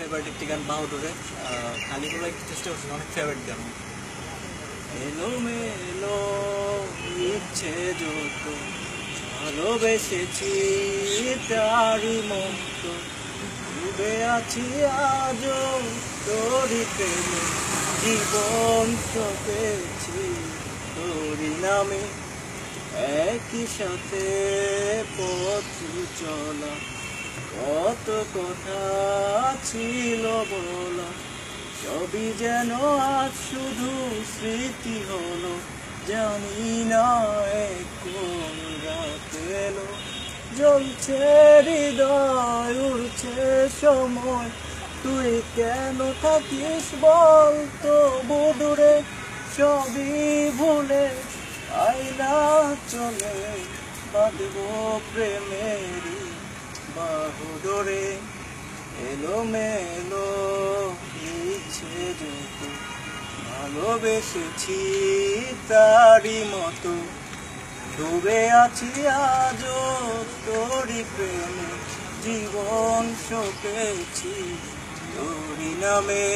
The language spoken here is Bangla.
ফেভারিট একটি গান, বাহাদুরে। খালিগুলো একটু চেষ্টা করছি, অনেক ফেভারিট গান। এলো মেলো, ইচ্ছে যত ভালোবেসেছি তারি মতো ডুবে আছি আজ তোরি প্রেমে, জীবন পেয়েছি তোরি নামে। একই সাথে পথ চলা কত কথা ছিল বলা, সবই যেন আজ শুধু স্মৃতি হলো, জানি না কোন রাত জ্বলছে হৃদয়, উড়ছে সময়, তুই কেন থাকিস বল তো দূরে সবই ভুলে আইলা চলে, বাঁধব প্রেমেরই বাহুডোরে এলো মেলো ইচ্ছে যত ভালোবেসেছি তারি মতো। ডুবে আছি আজ তোরই প্রেমে, জীবন শোকেছি তোরই নামে।